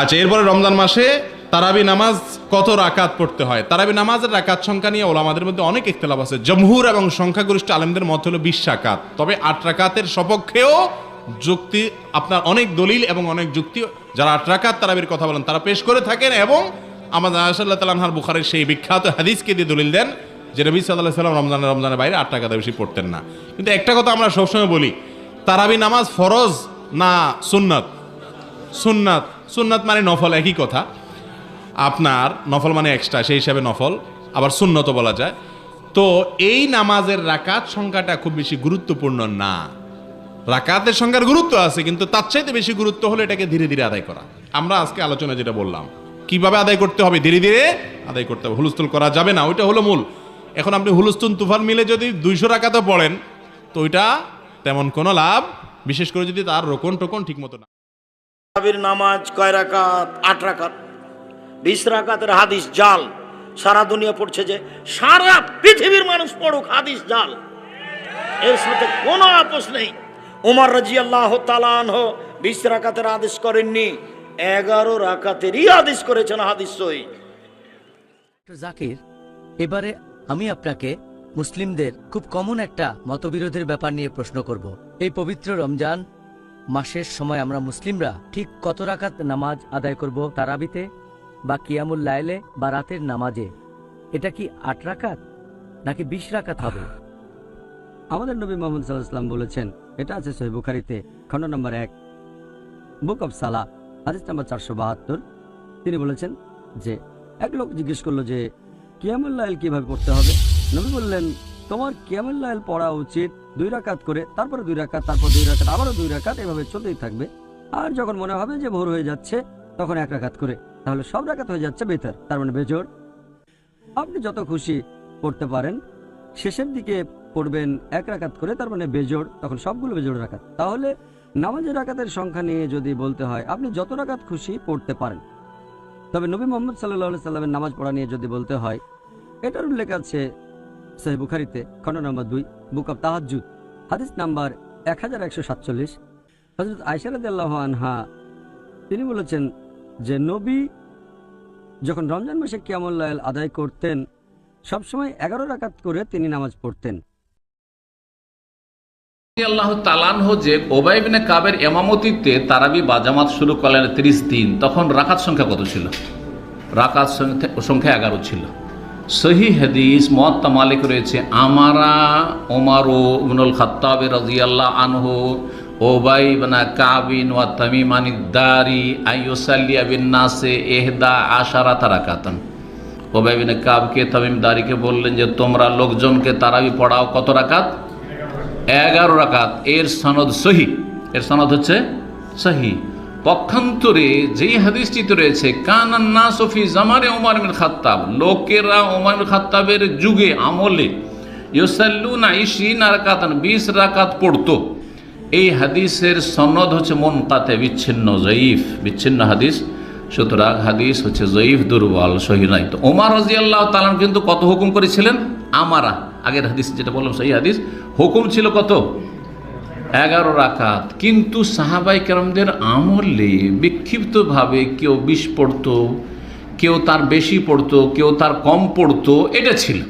আচ্ছা এরপরে রমজান মাসে তারাবি নামাজ কত রাকাত পড়তে হয়? তারাবি নামাজের রাকাত সংখ্যা নিয়ে ওলামাদের মধ্যে অনেক ইখতলাফ আছে। জমহুর এবং সংখ্যাগরিষ্ঠ আলেমদের মত হলো বিশ রাকাত। তবে আট রাকাতের সপক্ষেও যুক্তি, আপনার অনেক দলিল এবং অনেক যুক্তি। যারা আট রাকাত তারাবির কথা বলেন, তারা পেশ করে থাকেন এবং আমাদের আসাল্লাহ তালাহার বুখারের সেই বিখ্যাত হাদিসকে দিয়ে দলিল দেন যে নবী সাল্লাহ সাল্লাম রমজানের রমজানের বাইরে আট টাকাতে বেশি পড়তেন না। কিন্তু একটা কথা আমরা সবসময় বলি, তারাবি নামাজ ফরজ না সুন্নত? সুন্নাত। সুন্নাত মানে নফল, একই কথা। আপনার নফল মানে এক্সট্রা সেই হিসাবে নফল। আবার সুন্নত বলা যায়। তো এই নামাজের রাকাত সংখ্যাটা খুব বেশি গুরুত্বপূর্ণ না। রাকাতের সংখ্যার গুরুত্ব আছে, কিন্তু তার চাইতে বেশি গুরুত্ব হলো এটাকে ধীরে ধীরে আদায় করা। আমরা আজকে আলোচনা যেটা বললাম, কীভাবে আদায় করতে হবে? ধীরে ধীরে আদায় করতে হবে। হুলস্থুল করা যাবে না, ওইটা হলো মূল। এখন আপনি হুলস্থুল তুফান মিলে যদি দুইশো রাকাতে পড়েন, তো ওইটা তেমন কোনো লাভ, বিশেষ করে যদি তার রোকন টোকন ঠিক মতো না তারাবির নামাজ কয় রাকাত? আট রাকাত। বিশ রাকাতের হাদিস জাল। সারা দুনিয়া পড়ছে যে সারা পৃথিবীর মানুষ পড়ুক হাদিস জাল। এর সাথে কোনো আপোষ নেই। উমর রাজি আল্লাহ তালানহ বিশ রাকাতের আদেশ করেননি। এগারো রাকাতেরই আদেশ করেছেন হাদিস সই জাকির, এবারে আমি আপনাকে মুসলিমদের খুব কমন একটা মতবিরোধের ব্যাপার নিয়ে প্রশ্ন করব। এই পবিত্র রমজান মাসের সময় আমরা মুসলিমরা ঠিক কত রাকাত নামাজ আদায় করব তারাবিতে বা কিয়ামুল লাইলে বা রাতের নামাজে? এটা কি আট রাকাত নাকি বিশ রাকাত হবে? আমাদের নবী মোহাম্মদ সাল্লাহাম বলেছেন, এটা আছে সহি বুখারিতে, খণ্ড নম্বর এক, বুক অফ সালা হাদিস নাম্বার চারশো বাহাত্তর। তিনি বলেছেন যে, এক লোক জিজ্ঞেস করল যে কিয়ামুল্লাইল কীভাবে পড়তে হবে? নবী বললেন তোমার কিয়ামুল্লাইল পড়া উচিত? দুই রাকাত করে, তারপরে দুই রাকাত, তারপর দুই রাকাত, আবারও দুই রাকাত, এভাবে চলতেই থাকবে। আর যখন মনে হবে যে ভোর হয়ে যাচ্ছে, তখন এক রাকাত করে, তাহলে সব রাকাত হয়ে যাচ্ছে বেতার, তার মানে বেজোর আপনি যত খুশি পড়তে পারেন, শেষের দিকে পড়বেন এক রাকাত করে, তার মানে বেজোড়, তখন সবগুলো বেজোড় রাকাত। তাহলে নামাজের রাকাতের সংখ্যা নিয়ে যদি বলতে হয়, আপনি যত রাকাত খুশি পড়তে পারেন। তবে নবী মোহাম্মদ সাল্লাহ সাল্লামের নামাজ পড়া নিয়ে যদি বলতে হয়, এটার উল্লেখ আছে সহি বুখারিতে খণ্ড নম্বর দুই, বুক অব তাহাজুদ হাদিস নাম্বার এক হাজার একশো সাতচল্লিশ। হজরত আয়সারদ আনহা, তিনি বলেছেন যে নবী যখন রমজান মাসে কিয়ামুল্লাহ আদায় করতেন সবসময় এগারো রাকাত করে তিনি নামাজ পড়তেন। আল্লাহ কাবের এমামতিতে তারাবি বাজামাত শুরু করলেন তখন রাকাত সংখ্যা কত ছিল? রাকাত সংখ্যা এগারো ছিল। সহি হাদিস মহাত্মা মালিক রয়েছে আমারা ওমারো ইবনুল খাত্তাবে রাজিয়াল্লাহ আনহু ওবাই বানা কাবিন ওয়া তামিমানি দারি আইয়ুসাল্লিয়া বিন নাসে এহদা আশারা তারাকাতান ওবাই বিন কাবকে তামিম দারিকে বললেন যে, তোমরা লোকজনকে তারাবি পড়াও কত রাকাত? এগারো রাকাত। এর সনদ সহি। এর সনদ হচ্ছে সহি। পক্ষান্তরে যেই হাদিসটিতে রয়েছে কানান্না সফি জামারে ওমর বিন খাত্তাব লোকেরা ওমর খাত্তাবের যুগে আমলে ইউসাল্লুনা ইশরিন রাকাতান, বিশ রাকাত পড়তো। এই হাদিসের সনদ হচ্ছে মন কাতে বিচ্ছিন্ন, জয়ীফ, বিচ্ছিন্ন হাদিস। সুতরাং হাদিস হচ্ছে জয়ীফ, দুর্বল, সহি নাই তো ওমর রাজিয়াল্লাহ তালাম কিন্তু কত হুকুম করেছিলেন? আমারা। আগের হাদিস যেটা বললাম, সেই হাদিস। হুকুম ছিল কত? এগারো রাকাত। কিন্তু সাহাবাই কেরামদের আমলে বিক্ষিপ্তভাবে কেউ বিষ পড়তো, কেউ তার বেশি পড়তো, কেউ তার কম পড়তো, এটা ছিল।